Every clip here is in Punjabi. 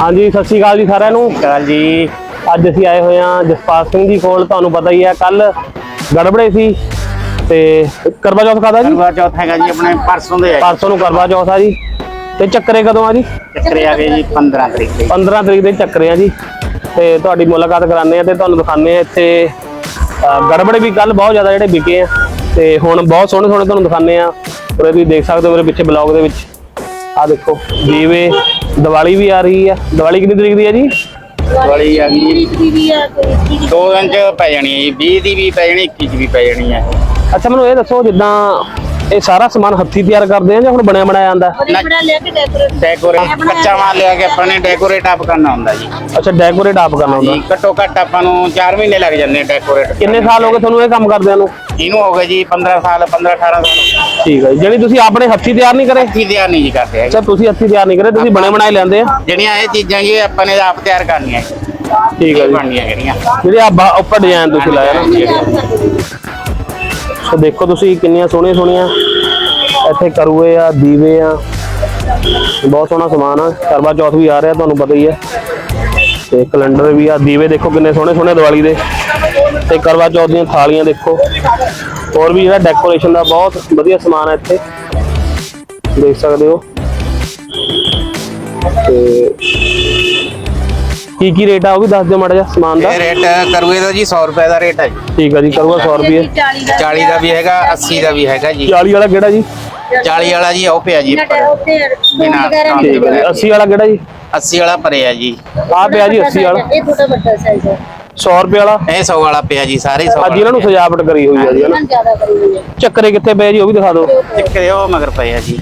ਹਾਂਜੀ ਸਤਿ ਸ਼੍ਰੀ ਅਕਾਲ ਜੀ ਸਾਰਿਆਂ ਨੂੰ। ਕਾਲ ਜੀ। ਅੱਜ ਅਸੀਂ ਆਏ ਹੋਏ ਹਾਂ ਜਸਪਾਲ ਸਿੰਘ ਜੀ ਕੋਲ ਤੁਹਾਨੂੰ ਪਤਾ ਹੀ ਹੈ ਕੱਲ ਗੜਬੜੇ ਸੀ ਤੇ ਕਰਵਾ ਚੌਥ ਕਾਦਾ ਜੀ? ਕਰਵਾ ਚੌਥ ਹੈਗਾ ਜੀ ਆਪਣੇ ਪਰਸੋਂ ਦੇ ਹੈ ਪਰਸੋਂ ਨੂੰ ਕਰਵਾ ਚੌਥ ਆ ਜੀ। ਤੇ ਚੱਕਰੇ ਕਦੋਂ ਆ ਜੀ? ਚੱਕਰੇ ਆ ਗਏ ਜੀ 15 ਤਰੀਕ ਦੇ। 15 ਤਰੀਕ ਦੇ ਚੱਕਰੇ ਆ ਜੀ। ਤੇ ਤੁਹਾਡੀ ਮੁਲਾਕਾਤ ਕਰਾਉਂਦੇ ਆ ਤੇ ਤੁਹਾਨੂੰ ਦਿਖਾਉਂਦੇ ਆ ਇੱਥੇ ਅ, ਗੜਬੜੇ ਵੀ ਕੱਲ ਬਹੁਤ ਜ਼ਿਆਦਾ ਜਿਹੜੇ ਵਿਕੇ ਆ। ਤੇ ਹੁਣ ਬਹੁਤ ਸੋਹਣੇ ਸੋਹਣੇ ਤੁਹਾਨੂੰ ਦਿਖਾਉਂਦੇ ਆ। ਉਰੇ ਤੁਸੀਂ ਦੇਖ ਸਕਦੇ ਹੋ ਮੇਰੇ ਪਿੱਛੇ ਬਲੌਗ ਦੇ ਵਿੱਚ। ਆ ਦੇਖੋ ਦੀਵੇ ਦੀਵਾਲੀ ਵੀ ਆ ਰਹੀ ਆ। ਦੀਵਾਲੀ ਕਿੰਨੀ ਤਰੀਕ ਦੀ ਹੈ ਜੀ? ਵਾਲੀ ਆ ਗਈ। ਦੀ ਦਿਨ ਚ ਪੈ ਜਾਣੀ ਹੈ ਜੀ 20 ਦੀ ਵੀ ਪੈ ਜਾਣੀ 21 ਦੀ ਵੀ ਪੈ ਜਾਣੀ ਹੈ ਅੱਛਾ ਮੈਨੂੰ ਇਹ ਦੱਸੋ ਜਿੱਦਾਂ ਇਹ ਸਾਰਾ ਸਮਾਨ ਹੱਥੀ ਤਿਆਰ ਕਰਦੇ ਆ ਜਾਂ ਹੁਣ ਬਣਿਆ ਬਣਾਇਆ ਆਂਦਾ ਡੈਕੋਰੇਟ ਡੈਕੋਰੇਟ ਕੱਚਾ ਮਾਲ ਲਿਆ ਕੇ ਆਪਾਂ ਨੇ ਡੈਕੋਰੇਟ ਆਪ ਕਰਨਾ ਹੁੰਦਾ ਜੀ। ਅੱਛਾ ਡੈਕੋਰੇਟ ਆਪ ਕਰਨਾ ਹੁੰਦਾ। ਜੀ ਘੱਟੋ ਘੱਟ ਆਪਾਂ ਨੂੰ 4 ਮਹੀਨੇ ਲੱਗ ਜਾਂਦੇ ਡੈਕੋਰੇਟ ਕਿੰਨੇ ਸਾਲ ਹੋ ਗਏ ਤੁਹਾਨੂੰ ਇਹ ਕੰਮ ਕਰਦਿਆਂ ਨੂੰ? ਇਹਨੂੰ ਹੋ ਗਏ ਜੀ 15 ਸਾਲ 15 18 ਸਾਲ ਠੀਕ ਹੈ ਜੀ। ਜਿਹੜੀ ਤੁਸੀਂ ਆਪਣੇ ਹੱਥੀ ਤਿਆਰ ਨਹੀਂ ਕਰੇ? ਕੀ ਤਿਆਰ ਨਹੀਂ ਜੀ ਕਰਦੇ ਹੈਗੇ। ਅੱਛਾ ਤੁਸੀਂ ਹੱਥੀ ਤਿਆਰ ਨਹੀਂ ਕਰੇ ਤੁਸੀਂ ਬਣੇ ਬਣਾਏ ਲੈਂਦੇ ਆ? ਜਿਹੜੀਆਂ ਇਹ ਚੀਜ਼ਾਂ ਜੀ ਆਪਾਂ ਨੇ ਆਪ ਤਿਆਰ ਕਰਨੀਆਂ ਜੀ। ਠੀਕ ਹੈ ਇਹ ਜੀ। ਬਣਨੀਆਂ ਜਿਹੜੀਆਂ। ਜਿਹੜੇ ਆ ਬਾ- ਉੱਪਰ ਡਿਜ਼ਾਈਨ ਤੁਸੀਂ ਲਾਇਆ ਨਾ। ਸੋ ਦੇਖੋ ਤੁਸੀਂ ਕਿੰਨੀਆਂ ਸੋਹਣੀਆਂ ਸੋਹਣੀਆਂ ਇੱਥੇ ਕਰੂਏ ਆ ਦੀਵੇ ਆ। ਬਹੁਤ ਸੋਹਣਾ ਸਮਾਨ ਆ। ਕਰਵਾ ਚੌਥ ਵੀ ਆ ਰਿਹਾ ਤੁਹਾਨੂੰ ਪਤਾ ਹੀ ਹੈ ਤੇ ਕੈਲੰਡਰ ਵੀ ਆ ਦੀਵੇ ਦੇਖੋ ਕਿੰਨੇ ਸੋਹਣੇ ਸੋਹਣੇ ਦੀਵਾਲੀ ਦੇ। ਤੇ ਕਰਵਾ ਚੌਥ ਦੀਆਂ ਥਾਲੀਆਂ ਦੇਖੋ। ਹੋਰ ਵੀ ਜਿਹੜਾ ਡੈਕੋਰੇਸ਼ਨ ਦਾ ਬਹੁਤ ਵਧੀਆ ਸਮਾਨ ਹੈ ਇੱਥੇ। ਦੇਖ ਸਕਦੇ ਹੋ। ਤੇ ਕੀ ਕੀ ਰੇਟ ਆ ਉਹ ਵੀ ਦੱਸ ਦਿਓ ਮਾੜਾ ਜਿਹਾ ਸਮਾਨ ਦਾ। ਇਹ ਰੇਟ ਕਰੂਏ ਦਾ ਜੀ 100 ਰੁਪਏ ਦਾ ਰੇਟ ਹੈ ਜੀ। ਠੀਕ ਆ ਜੀ ਕਰੂਗਾ 100 ਰੁਪਏ। 40 ਦਾ 40 ਦਾ ਵੀ ਹੈਗਾ 80 ਦਾ ਵੀ ਹੈਗਾ ਜੀ। 40 ਵਾਲਾ ਕਿਹੜਾ ਜੀ? 40 ਵਾਲਾ ਜੀ ਉਹ ਪਿਆ ਜੀ ਉੱਪਰ। ਬਿਨਾਂ ਵਗੈਰਾ ਕੰਮ ਨਹੀਂ ਦੇ ਮਿਲਦਾ। 80 ਵਾਲਾ ਕਿਹੜਾ ਜੀ? 80 ਵਾਲਾ ਪਰੇ ਆ ਜੀ। ਆ ਪਿਆ ਜੀ 80 ਵਾਲਾ। ਇਹ ਥੋੜਾ ਵੱਡਾ ਸਾਈਜ਼ ਹੈ। 100 ਰੁਪਏ ਵਾਲਾ। ਇਹ 100 ਵਾਲਾ ਪਿਆ ਜੀ ਸਾਰੇ 100 ਅੱਜ ਇਹਨਾਂ ਨੂੰ ਸਜਾਵਟ ਕਰੀ ਹੋਈ ਆ ਜੀ ਹਨਾ? ਇਹਨਾਂ ਜ਼ਿਆਦਾ ਕਰੀ ਹੋਈ ਹੈ ਚੱਕਰੇ ਕਿੱਥੇ ਪਏ ਜੀ ਉਹ ਵੀ ਦਿਖਾ ਦਿਓ। ਚੱਕਰੇ ਉਹ ਮਗਰ ਪਏ ਆ ਜੀ।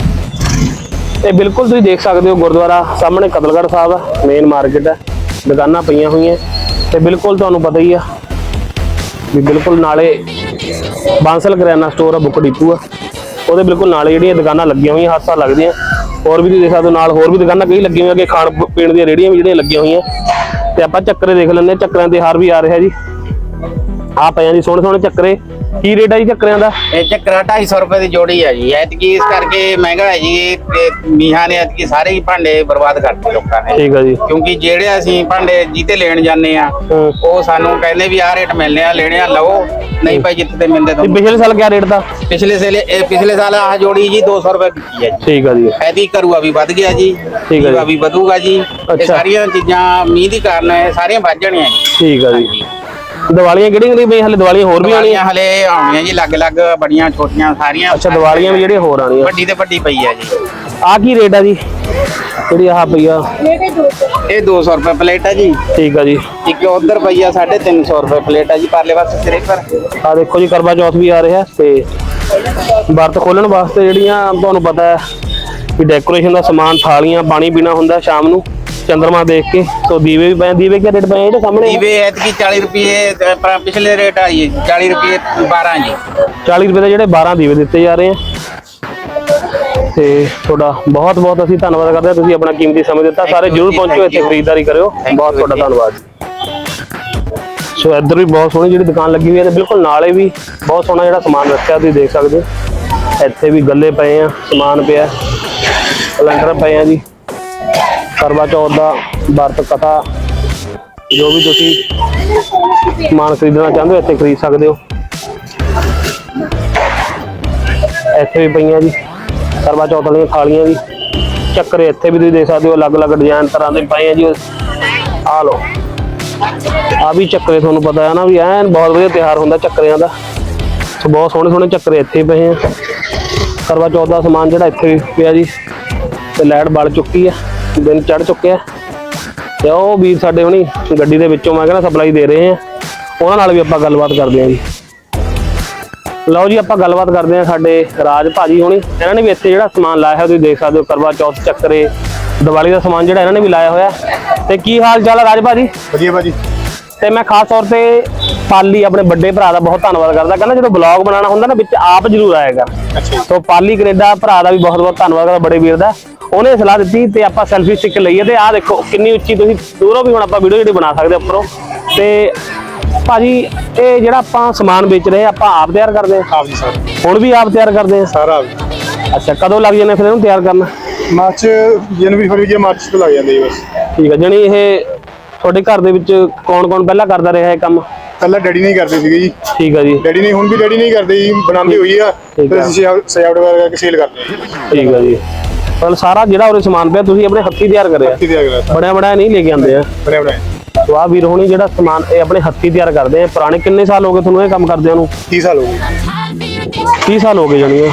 ਇਹ ਬਿਲਕੁਲ ਤੁਸੀਂ ਦੇਖ ਸਕਦੇ ਹੋ ਗੁਰਦੁਆਰਾ ਸਾਹਮਣੇ ਕਤਲਗੜ੍ਹ ਸਾਹਿਬ ਆ ਮੇਨ ਮਾਰਕੀਟ ਹੈ ਦੁਕਾਨਾਂ ਪਈਆਂ ਹੋਈਆਂ ਤੇ ਬਿਲਕੁਲ ਤੁਹਾਨੂੰ ਪਤਾ ਹੀ ਆ ਵੀ ਬਿਲਕੁਲ ਨਾਲੇ ਬਾਂਸਲ ਕਰਿਆਨਾ ਸਟੋਰ ਆ ਬੁੱਕ ਡਿਪੂ ਆ। ਉਹਦੇ ਬਿਲਕੁਲ ਨਾਲੇ ਜਿਹੜੀਆਂ ਦੁਕਾਨਾਂ ਲੱਗੀਆਂ ਹੋਈਆਂ ਹਾਸਾ ਲੱਗਦੀਆਂ। ਹੋਰ ਵੀ ਤੁਸੀਂ ਦੇਖ ਸਕਦੇ ਹੋ, ਨਾਲ ਹੋਰ ਵੀ ਦੁਕਾਨਾਂ ਕਈ ਲੱਗੀਆਂ ਹੋਈਆਂ ਕਿ ਖਾਣ ਪੀਣ ਦੀਆਂ ਰੇੜੀਆਂ ਵੀ ਜਿਹੜੀਆਂ ਲੱਗੀਆਂ ਹੋਈਆਂ। ਤੇ ਆਪਾਂ ਚੱਕਰੇ ਦੇਖ ਲੈਂਦੇ ਹਾਂ ਚੱਕਰਾਂ ਦੇ ਹਾਰ ਵੀ ਆ ਰਿਹਾ ਜੀ। ਆ ਪਏ ਪਿਆ ਜੀ ਸੋਹਣੇ ਸੋਹਣੇ ਚੱਕਰੇ। ਕੀ ਰੇਟ ਆ ਜੀ ਚੱਕਰਿਆਂ ਦਾ? ਇਹ ਚੱਕਰਾ 250 ਰੁਪਏ ਦੀ ਜੋੜੀ ਆ ਜੀ। ਐਤਕੀ ਇਸ ਕਰਕੇ ਮਹਿੰਗਾ ਹੈ ਜੀ। ਇਹ ਤੇ ਮੀਹਾਂ ਨੇ ਐਤਕੀ ਸਾਰੇ ਹੀ ਭਾਂਡੇ ਬਰਬਾਦ ਕਰਤੇ ਲੋਕਾਂ ਨੇ। ਠੀਕ ਆ ਜੀ। ਕਿਉਂਕਿ ਜਿਹੜੇ ਅਸੀਂ ਭਾਂਡੇ ਜਿੱਤੇ ਲੈਣ ਜਾਂਦੇ ਆ ਹੂੰ। ਉਹ ਸਾਨੂੰ ਕਹਿੰਦੇ ਵੀ ਆਹ ਰੇਟ ਮਿਲਨੇ ਆ ਲੈਣੇ ਆ ਲਓ। ਨਹੀਂ ਭਾਈ ਜਿੱਥੇ ਤੇ ਮਿਲਦੇ ਤੇ ਤੁਹਾਨੂੰ। ਪਿਛਲੇ ਸਾਲ ਕਿਆ ਰੇਟ ਦਾ? ਪਿਛਲੇ ਸਾਲ ਇਹ ਪਿਛਲੇ ਸਾਲ ਆਹ ਜੋੜੀ ਜੀ 200 ਰੁਪਏ ਵਿਕੀ ਹੈ ਜੀ। ਠੀਕ ਆ ਜੀ। ਐਦੀ ਕਰੂਆ ਵੀ ਵੱਧ ਗਿਆ ਜੀ। ਠੀਕ ਹੈ ਦੀਵਾ ਜੀ। ਵੀ ਵਧੂਗਾ ਜੀ। ਅੱਛਾ। ਇਹ ਸਾਰੀਆਂ ਚੀਜ਼ਾਂ ਮੀਂਹ ਦੀ ਕਾਰਨ ਇਹ ਸਾਰੀਆਂ ਵੱਧ ਜਾਣੀਆਂ ਜੀ। ਠੀਕ ਆ ਜੀ। ਦੀਵਾਲੀਆਂ ਕਿਹੜੀਆਂ ਕਿਹੜੀਆਂ ਪਈਆਂ ਹਲੇ ਦੀਵਾਲੀਆਂ ਹੋਰ ਵੀ ਆਣੀਆਂ ਦੀਵਾਲੀਆਂ ਹਲੇ ਆਉਣੀਆਂ ਜੀ ਅਲੱਗ-ਅਲੱਗ ਬੜੀਆਂ ਛੋਟੀਆਂ ਸਾਰੀਆਂ। ਅੱਛਾ ਦੀਵਾਲੀਆਂ ਵੀ ਜਿਹੜੀਆਂ ਹੋਰ ਆਣੀਆਂ ਵੱਡੀ ਤੇ ਵੱਡੀ ਪਈ ਆ ਜੀ। ਆ ਕੀ ਰੇਟ ਆ ਜੀ? ਜਿਹੜੀ ਆਹ ਪਈ ਆ। ਇਹ 200 ਰੁਪਏ ਪਲੇਟ ਹੈ ਜੀ। ਠੀਕ ਆ ਜੀ। ਇੱਕ ਉਧਰ ਪਈ ਆ 350 ਰੁਪਏ ਪਲੇਟ ਹੈ ਜੀ ਪਰਲੇ ਪਾਸੇ ਸਿਰੇ ਪਰ ਆ ਦੇਖੋ ਜੀ ਕਰਵਾ ਚੌਥ ਵੀ ਆ ਰਿਹਾ ਤੇ ਵਰਤ ਖੋਲਣ ਵਾਸਤੇ ਜਿਹੜੀਆਂ ਤੁਹਾਨੂੰ ਪਤਾ ਹੈ ਵੀ ਡੈਕੋਰੇਸ਼ਨ ਦਾ ਸਮਾਨ ਥਾਲੀਆਂ ਪਾਣੀ ਪੀਣਾ ਹੁੰਦਾ ਸ਼ਾਮ ਨੂੰ। ਚੰਦਰਮਾ ਦੇਖ ਕੇ ਸੋ ਦੀਵੇ ਵੀ ਪਏ ਆ। ਦੀਵੇ ਕੀ ਰੇਟ ਪਏ ਆ ਜਿਹੜੇ ਸਾਹਮਣੇ? ਦੀਵੇ ਐਤਕੀ 40 ਰੁਪਏ ਤੇ ਪਰ ਪਿਛਲੇ ਰੇਟ ਆਈ ਹੈ 40 ਰੁਪਏ 12 ਜੀ। 40 ਰੁਪਏ ਦੇ ਜਿਹੜੇ 12 ਦੀਵੇ ਦਿੱਤੇ ਜਾ ਰਹੇ ਆ। ਤੇ ਤੁਹਾਡਾ ਬਹੁਤ ਬਹੁਤ ਅਸੀਂ ਧੰਨਵਾਦ ਕਰਦੇ ਹਾਂ ਤੁਸੀਂ ਆਪਣਾ ਕੀਮਤੀ ਸਮਾਂ ਦਿੱਤਾ। ਸਾਰੇ you ਜਰੂਰ ਜੀ, ਪਹੁੰਚੋ thank ਇੱਥੇ you. ਖਰੀਦਦਾਰੀ ਕਰਿਓ। You ਬਹੁਤ ਤੁਹਾਡਾ ਜੀ। ਧੰਨਵਾਦ ਸੋ ਇੱਧਰ ਵੀ ਬਹੁਤ ਸੋਹਣੀ ਜਿਹੜੀ ਦੁਕਾਨ ਲੱਗੀ ਹੋਈ ਹੈ ਤੇ ਬਿਲਕੁਲ ਨਾਲੇ ਵੀ ਬਹੁਤ ਸੋਹਣਾ ਜਿਹੜਾ ਸਮਾਨ ਰੱਖਿਆ ਤੁਸੀਂ ਦੇਖ ਸਕਦੇ ਹੋ। ਇੱਥੇ ਵੀ ਗੱਲੇ ਪਏ ਆ ਸਮਾਨ ਪਿਆ ਕੈਲੰਡਰ ਪਏ ਆ ਜੀ। ਕਰਵਾ ਚੌਥ ਦਾ ਵਰਤ ਕਥਾ, ਜੋ ਵੀ ਤੁਸੀਂ ਸਮਾਨ ਖਰੀਦਣਾ ਚਾਹੁੰਦੇ ਹੋ, ਇੱਥੇ ਖਰੀਦ ਸਕਦੇ ਹੋ। ਇੱਥੇ ਵੀ ਪਈਆਂ ਜੀ, ਕਰਵਾ ਚੌਥ ਵਾਲੀਆਂ ਥਾਲੀਆਂ ਜੀ ਚੱਕਰੇ ਇੱਥੇ ਵੀ ਤੁਸੀਂ ਦੇਖ ਸਕਦੇ ਹੋ, ਅਲੱਗ-ਅਲੱਗ ਡਿਜ਼ਾਈਨ ਤਰ੍ਹਾਂ ਦੇ ਪਏ ਆ ਜੀ। ਆ ਲਓ ਆ ਵੀ ਚੱਕਰੇ ਤੁਹਾਨੂੰ ਪਤਾ ਹੈ ਨਾ ਵੀ ਐਨ ਬਹੁਤ ਵਧੀਆ ਤਿਆਰ ਹੁੰਦਾ ਚੱਕਰਿਆਂ ਦਾ। ਸੋ ਬਹੁਤ ਸੋਹਣੇ ਸੋਹਣੇ ਚੱਕਰੇ ਇੱਥੇ ਪਏ ਆ। ਕਰਵਾ ਚੌਥ ਦਾ ਸਮਾਨ ਜਿਹੜਾ ਇੱਥੇ ਵੀ ਪਿਆ ਜੀ, ਤੇ ਲਾਈਟ ਬਲ ਚੁੱਕੀ ਆ। ਦਿਨ ਚੜ ਚੁੱਕਿਆ ਤੇ ਉਹ ਵੀਰ ਸਾਡੇ ਹੁਣੀ ਗੱਡੀ ਦੇ ਵਿੱਚੋਂ ਮੈਂ ਕਹਿੰਦਾ ਸਪਲਾਈ ਦੇ ਰਹੇ ਆ। ਉਹਨਾਂ ਨਾਲ ਵੀ ਆਪਾਂ ਗੱਲਬਾਤ ਕਰਦੇ ਆ ਜੀ। ਲਓ ਜੀ ਆਪਾਂ ਗੱਲਬਾਤ ਕਰਦੇ ਹਾਂ ਸਾਡੇ ਰਾਜ ਭਾਜੀ ਹੋਣੀ। ਇਹਨਾਂ ਨੇ ਵੀ ਇੱਥੇ ਜਿਹੜਾ ਸਮਾਨ ਲਾਇਆ ਹੈ ਤੁਸੀਂ ਦੇਖ ਸਕਦੇ ਹੋ ਕਰਵਾ ਚੌਥ ਚੱਕਰੇ ਦੀਵਾਲੀ ਦਾ ਸਮਾਨ ਜਿਹੜਾ ਇਹਨਾਂ ਨੇ ਵੀ ਲਾਇਆ ਹੋਇਆ। ਤੇ ਕੀ ਹਾਲ ਚਾਲ ਹੈ ਰਾਜ ਭਾਜੀ? ਵਧੀਆ ਭਾਜੀ। ਤੇ ਮੈਂ ਖਾਸ ਤੌਰ ਤੇ ਪਾਲੀ ਆਪਣੇ ਵੱਡੇ ਭਰਾ ਦਾ ਬਹੁਤ ਧੰਨਵਾਦ ਕਰਦਾ। ਕਹਿੰਦਾ ਜਦੋਂ ਬਲੌਗ ਬਣਾਉਣਾ ਹੁੰਦਾ ਨਾ ਵਿੱਚ ਆਪ ਜ਼ਰੂਰ ਕਰ। ਅੱਛਾ ਸੋ ਪਾਲੀ ਕੈਨੇਡਾ ਭਰਾ ਦਾ ਵੀ ਬਹੁਤ ਬਹੁਤ ਧੰਨਵਾਦ ਕਰਦਾ ਬੜੇ ਵੀਰ ਦਾ। ਉਹਨੇ ਸਲਾਹ ਦਿੱਤੀ ਤੇ ਆਪਾਂ ਸੈਲਫੀ ਸਟਿਕ ਲਈਏ ਤੇ ਆਹ ਦੇਖੋ ਕਿੰਨੀ ਉੱਚੀ ਤੁਸੀਂ ਦੂਰੋਂ ਵੀ ਹੁਣ ਆਪਾਂ ਵੀਡੀਓ ਜਿਹੜੀ ਬਣਾ ਸਕਦੇ ਹਾਂ ਉੱਪਰੋਂ। ਤੇ ਭਾਜੀ ਇਹ ਜਿਹੜਾ ਆਪਾਂ ਸਮਾਨ ਵੇਚ ਰਹੇ ਹਾਂ, ਆਪਾਂ ਆਪ ਤਿਆਰ ਕਰਦੇ ਹਾਂ? ਆਪ ਜੀ ਸਰ। ਹੁਣ ਵੀ ਆਪ ਤਿਆਰ ਕਰਦੇ ਆ ਸਾਰਾ ਆਪ। ਜੀ ਅੱਛਾ ਕਦੋਂ ਲੱਗ ਜਾਂਦੇ ਫਿਰ ਇਹਨੂੰ ਤਿਆਰ ਕਰਨਾ? ਮਾਰਚ ਜਨਵਰੀ ਫਰਵਰੀ ਜਾਂ ਮਾਰਚ ਤੋਂ ਲੱਗ ਜਾਂਦੇ ਜੀ ਬਸ। ਠੀਕ ਆ ਜਣੀ ਇਹ ਤੁਹਾਡੇ ਘਰ ਦੇ ਵਿੱਚ ਕੌਣ ਕੌਣ ਪਹਿਲਾਂ ਕਰਦਾ ਰਿਹਾ ਇਹ ਕੰਮ? ਪਹਿਲਾਂ ਡੈਡੀ ਨਹੀਂ ਕਰਦੇ ਸੀਗੇ ਜੀ। ਠੀਕ ਆ ਜੀ। ਡੈਡੀ ਨਹੀਂ ਹੁਣ ਵੀ ਡੈਡੀ ਨਹੀਂ ਕਰਦੇ ਜੀ ਬਣਾਉਂਦੀ ਹੋਈ ਆ। ਠੀਕ ਆ। ਅਸੀਂ ਸਜਾਵਟ ਵਗੈਰਾ ਕਰਕੇ ਸੇਲ ਕਰਦੇ ਹਾਂ ਠੀਕ ਆ ਜੀ। ਪਰ ਸਾਰਾ ਜਿਹੜਾ ਉਰੇ ਸਮਾਨ ਪਿਆ ਤੁਸੀਂ ਆਪਣੇ ਹੱਥੀਂ ਤਿਆਰ ਕਰਿਆ। ਕਿਤੇ ਅਗਲਾ ਬਣਿਆ ਬਣਾਇਆ ਨਹੀਂ ਲੈ ਕੇ ਆਉਂਦੇ ਆ। ਬਣਿਆ ਬਣਾਇਆ ਸੋ ਆਹ ਵੀਰ ਹੋਣੀ ਜਿਹੜਾ ਸਮਾਨ ਇਹ ਆਪਣੇ ਹੱਥੀਂ ਤਿਆਰ ਕਰਦੇ ਆ। ਪੁਰਾਣੇ ਕਿੰਨੇ ਸਾਲ ਹੋ ਗਏ ਤੁਹਾਨੂੰ ਇਹ ਕੰਮ ਕਰਦਿਆਂ ਨੂੰ? 30 ਸਾਲ ਹੋ ਗਏ। 30 ਸਾਲ ਹੋ ਗਏ ਜਾਣੀ ਆ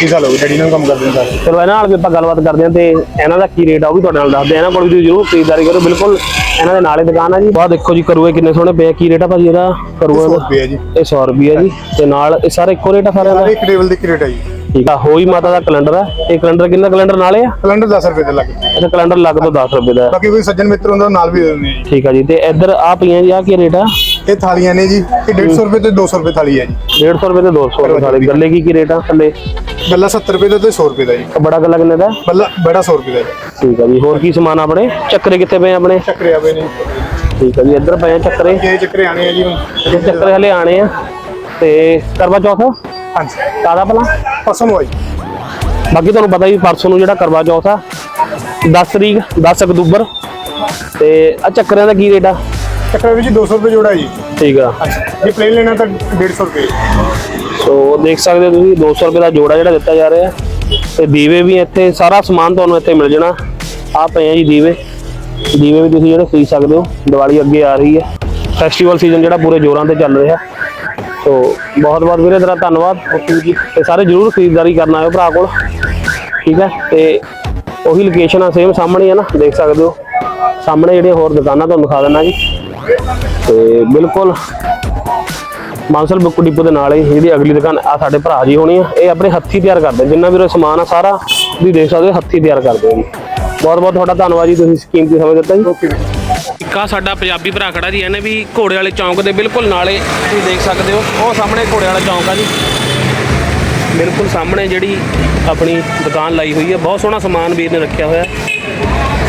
30 ਸਾਲ ਹੋ ਗਏ ਡੈਡੀ ਨਾਲ ਕੰਮ ਕਰਦੇ ਹਾਂ ਸਾਰੇ। ਚਲੋ ਇਹਨਾਂ ਨਾਲ ਵੀ ਆਪਾਂ ਗੱਲਬਾਤ ਕਰਦੇ ਹਾਂ ਤੇ ਇਹਨਾਂ ਦਾ ਕੀ ਰੇਟ ਆ ਉਹ ਵੀ ਤੁਹਾਡੇ ਨਾਲ ਦੱਸਦੇ ਆ। ਇਹਨਾਂ ਕੋਲ ਵੀ ਜ਼ਰੂਰ ਖਰੀਦਦਾਰੀ ਕਰੋ ਬਿਲਕੁਲ ਇਹਨਾਂ ਦੇ ਨਾਲੇ ਦੁਕਾਨ ਆ ਜੀ। ਆਹ ਦੇਖੋ ਜੀ ਕਰੂਏ ਕਿੰਨੇ ਸੋਹਣੇ ਪਏ ਆ ਕੀ ਰੇਟ ਆ ਭਾਜੀ ਇਹਦਾ? ਕਰੂਏ 100 ਦਾ? ਰੁਪਏ ਜੀ। ਇਹ 100 ਰੁਪਏ ਜੀ। ਤੇ ਨਾਲ ਇਹ ਸਾਰਾ ਇੱਕੋ ਰੇਟ ਆ ਸਾਰਿਆਂ ਦਾ? ਸਾਰੇ ਇੱਕ ਟੇਬਲ ਦੇ ਰੇਟ ਆ ਜੀ। ਠੀਕ ਆ ਹੋਈ ਮਾਤਾ ਦਾ ਕੈਲੰਡਰ ਆ। ਇਹ ਕੈਲੰਡਰ ਕਿੰਨਾ ਕੈਲੰਡਰ ਨਾਲੇ ਆ? ਕੈਲੰਡਰ 10 ਰੁਪਏ ਦੇ ਲੱਗ ਅੱਛਾ ਕੈਲੰਡਰ ਲੱਗ ਤੋਂ 10 ਰੁਪਏ ਦਾ। ਹੈ। ਬਾਕੀ ਕੋਈ ਸੱਜਣ ਮਿੱਤਰ ਹੁੰਦਾ ਨਾਲ ਵੀ ਦੇ ਦਿੰਦੇ ਆ ਜੀ। ਠੀਕ ਆ ਜੀ ਤੇ ਇੱਧਰ ਆ ਪਈਆਂ ਜੀ ਆ ਕੀ ਰੇਟ ਆ? ਇਹ ਥਾਲੀਆਂ ਨੇ ਜੀ ਇਹ 150 ਰੁਪਏ ਤੇ 200 ਰੁਪਏ ਥਾਲੀ ਹੈ ਜੀ। 150 ਰੁਪਏ ਤੇ 200 ਰੁਪਏ ਵਾਲੇ ਗੱਲੇ ਕੀ ਕੀ ਰੇਟ ਆ ਥੱਲੇ? ਗੱਲਾ 70 ਰੁਪਏ ਦਾ ਤੇ 100 ਰੁਪਏ ਦਾ ਜੀ। ਬੜਾ ਗੱਲਾ ਕਿੰਨੇ ਦਾ? ਬੱਲਾ ਬੜਾ 100 ਰੁਪਏ ਦਾ ਜੀ। ਠੀਕ ਆ ਜੀ ਹੋਰ ਕੀ ਸਮਾਨ ਆ ਆਪਣੇ? ਚੱਕਰੇ ਕਿੱਥੇ ਪਏ ਆ ਆਪਣੇ? ਚੱਕਰੇ ਆਵੇ ਨੇ। ਠੀਕ ਆ ਜੀ ਇੱਧਰ ਪਏ ਆ ਚੱਕਰੇ। ਇਹ ਚੱਕਰੇ ਆਣੇ ਆ ਜੀ ਹੁਣ। ਇਹ ਚੱਕਰੇ ਹਲੇ ਆਣੇ ਆ। ਤੇ ਕਰਵਾ ਚੌਥ? ਹਾਂਜੀ। ਕਾਦਾ ਭਲਾ? ਆ ਜੀ। ਬਾਕੀ ਤੁਹਾਨੂੰ ਪਤਾ ਹੀ ਪਰਸੋਂ ਨੂੰ ਜਿਹੜਾ ਕਰਵਾ ਚੌਥ ਆ 10 ਤਰੀਕ 10 ਅਕਤੂਬਰ। ਤੇ ਆ ਚੱਕਰਿਆਂ ਦਾ ਕੀ ਰੇਟ ਆ? ਚੱਕਰੇ ਵਿੱਚ 200 ਰੁਪਏ ਜੋੜਾ ਜੀ। ਠੀਕ ਆ। ਜੇ ਪਲੇਨ ਲੈਣਾ ਤਾਂ 150 ਰੁਪਏ। ਸੋ ਦੇਖ ਸਕਦੇ ਹੋ ਤੁਸੀਂ 200 ਰੁਪਏ ਦਾ ਜੋੜਾ ਜਿਹੜਾ ਦਿੱਤਾ ਜਾ ਰਿਹਾ। ਤੇ ਦੀਵੇ ਵੀ ਇੱਥੇ ਸਾਰਾ ਸਮਾਨ ਤੁਹਾਨੂੰ ਇੱਥੇ ਮਿਲ ਜਾਣਾ। ਆ ਪਏ ਆ ਜੀ ਦੀਵੇ। ਦੀਵੇ ਵੀ ਤੁਸੀਂ ਜਿਹੜੇ ਖਰੀਦ ਸਕਦੇ ਹੋ। ਦੀਵਾਲੀ ਅੱਗੇ ਆ ਰਹੀ ਹੈ। ਫੈਸਟੀਵਲ ਸੀਜ਼ਨ ਜਿਹੜਾ ਪੂਰੇ ਜ਼ੋਰਾਂ ਤੇ ਚੱਲ ਰਿਹਾ। ਸੋ ਬਹੁਤ ਬਹੁਤ ਵੀਰੇ ਤੇਰਾ ਧੰਨਵਾਦ। ਜੀ ਤੇ ਸਾਰੇ ਜਰੂਰ ਖਰੀਦਦਾਰੀ ਕਰਨ ਆਇਓ ਭਰਾ ਕੋਲ। ਠੀਕ ਹੈ ਤੇ ਉਹੀ ਲੋਕੇਸ਼ਨ ਆ ਸੇਮ ਸਾਹਮਣੇ ਹੈ ਨਾ। ਦੇਖ ਸਕਦੇ ਹੋ। ਸਾਹਮਣੇ ਜਿਹੜੀਆਂ ਹੋਰ ਦੁਕਾਨਾਂ ਤੁਹਾਨੂੰ ਦਿਖਾ ਦਿੰਦਾ ਜੀ। ਤੇ ਬਿਲਕੁਲ ਮਾਨਸਲ ਬੁੱਕ ਡਿਪੋ ਦੇ ਨਾਲ ਹੀ ਜਿਹੜੀ ਅਗਲੀ ਦੁਕਾਨ ਆ ਸਾਡੇ ਭਰਾ ਜੀ ਹੋਣੀ ਆ। ਇਹ ਆਪਣੇ ਹੱਥੀ ਤਿਆਰ ਕਰਦੇ ਜਿੰਨਾ ਵੀ ਉਹ ਸਮਾਨ ਆ ਸਾਰਾ ਤੁਸੀਂ ਦੇਖ ਸਕਦੇ ਹੋ, ਹੱਥੀ ਤਿਆਰ ਕਰਦੇ ਜੀ। ਬਹੁਤ ਬਹੁਤ ਤੁਹਾਡਾ ਧੰਨਵਾਦ ਜੀ, ਤੁਸੀਂ ਕੀਮਤੀ ਸਮੇਂ ਦਿੱਤਾ ਜੀ। ਓਕੇ ਇੱਕ ਸਾਡਾ ਪੰਜਾਬੀ ਭਰਾ ਖੜਾ ਜੀ, ਇਹਨੇ ਵੀ ਘੋੜੇ ਵਾਲੇ ਚੌਂਕ ਦੇ ਬਿਲਕੁਲ ਨਾਲੇ ਤੁਸੀਂ ਦੇਖ ਸਕਦੇ ਹੋ। ਉਹ ਸਾਹਮਣੇ ਘੋੜੇ ਵਾਲਾ ਚੌਂਕ ਆ ਜੀ। ਬਿਲਕੁਲ ਸਾਹਮਣੇ ਜਿਹੜੀ ਆਪਣੀ ਦੁਕਾਨ ਲਾਈ ਹੋਈ ਹੈ ਬਹੁਤ ਸੋਹਣਾ ਸਮਾਨ ਵੀਰ ਨੇ ਰੱਖਿਆ ਹੋਇਆ।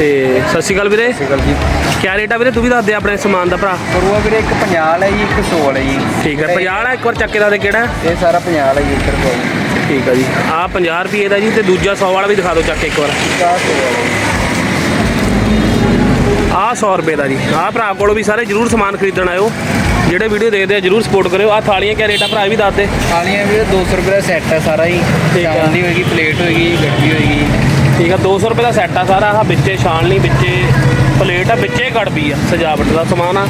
ਤੇ ਸਤਿ ਸ਼੍ਰੀ ਅਕਾਲ ਵੀਰੇ। ਸਿਕਲ ਜੀ। ਕੀ ਰੇਟ ਆ ਵੀਰੇ? ਤੂੰ ਵੀ ਦੱਸ ਦੇ ਆਪਣੇ ਸਮਾਨ ਦਾ ਭਰਾ। ਕਰੂਆ ਵੀਰੇ ਇੱਕ 50 ਹੈ ਜੀ ਇੱਕ 100 ਹੈ ਜੀ। ਠੀਕ ਹੈ 50 ਵਾਲਾ ਇੱਕ ਵਾਰ ਚੱਕੇ ਦਾ ਦੇ ਕਿਹੜਾ। ਇਹ ਸਾਰਾ 50 ਹੈ ਜੀ ਇੱਧਰ ਕੋਲ। ਠੀਕ ਆ ਜੀ। ਆ 50 ਰੁਪਏ ਦਾ ਜੀ ਤੇ ਦੂਜਾ 100 ਵਾਲਾ ਵੀ ਦਿਖਾ ਦਿਓ ਚੱਕ ਕੇ ਇੱਕ ਵਾਰ। ਕਾ 100 ਹੈ ਆ 100 ਰੁਪਏ ਦਾ ਜੀ। ਆ ਭਰਾ ਕੋਲੋਂ ਵੀ ਸਾਰੇ ਜਰੂਰ ਸਮਾਨ ਖਰੀਦਣ ਆਇਓ। ਜਿਹੜੇ ਵੀਡੀਓ ਦੇਖਦੇ ਆ ਜਰੂਰ ਸਪੋਰਟ ਕਰਿਓ। ਆ ਥਾਲੀਆਂ ਕਿਆ ਰੇਟ ਆ ਭਰਾ ਇਹ ਵੀ ਦੱਸ ਦੇ। ਥਾਲੀਆਂ ਵੀਰੇ 200 ਰੁਪਏ ਦਾ ਸੈੱਟ ਹੈ ਸਾਰਾ ਹੀ ਠੀਕ ਆ। ਚਾਂਦੀ ਹੋਏਗੀ ਪਲੇਟ ਹੋਏਗੀ ਗੱਡੀ ਹੋਏਗੀ। ਠੀਕ ਆ 200 ਰੁਪਏ ਦਾ ਸੈੱਟ ਆ ਸਾਰਾ ਆ ਵਿੱਚੇ ਛਾਣਨੀ ਵਿੱਚੇ ਪਲੇਟ ਆ ਵਿੱਚੇ ਗੜਬੀ ਆ ਸਜਾਵਟ ਦਾ ਸਮਾਨ ਆ।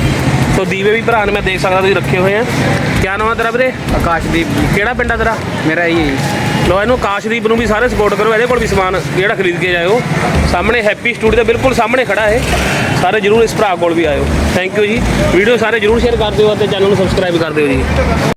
ਸੋ ਦੀਵੇ ਵੀ ਭਰਾ ਨੇ ਮੈਂ ਦੇਖ ਸਕਦਾ ਤੁਸੀਂ ਰੱਖੇ ਹੋਏ ਆ। ਕਿਆ ਨਾਮ ਆ ਤੇਰਾ ਵੀਰੇ? ਆਕਾਸ਼ਦੀਪ ਜੀ। ਕਿਹੜਾ ਪਿੰਡ ਆ ਤੇਰਾ? ਮੇਰਾ ਇਹ ਹੈ ਲੋ ਇਹਨੂੰ ਆਕਾਸ਼ਦੀਪ ਨੂੰ ਵੀ ਸਾਰੇ ਸਪੋਰਟ ਕਰੋ ਇਹਦੇ ਕੋਲ ਵੀ ਸਮਾਨ ਜਿਹੜਾ ਖਰੀਦ ਕੇ ਜਾਇਓ। ਸਾਹਮਣੇ ਹੈਪੀ ਸਟੂਡੀਓ ਦੇ ਬਿਲਕੁਲ ਸਾਹਮਣੇ ਖੜਾ ਹੈ ਸਾਰੇ ਜਰੂਰ ਇਸ ਭਰਾ ਕੋਲ ਵੀ ਆਇਓ। ਥੈਂਕ ਯੂ ਜੀ। ਵੀਡੀਓ ਸਾਰੇ ਜਰੂਰ ਸ਼ੇਅਰ ਕਰ ਦਿਓ ਅਤੇ ਚੈਨਲ ਨੂੰ ਸਬਸਕ੍ਰਾਈਬ ਕਰ ਦਿਓ ਜੀ।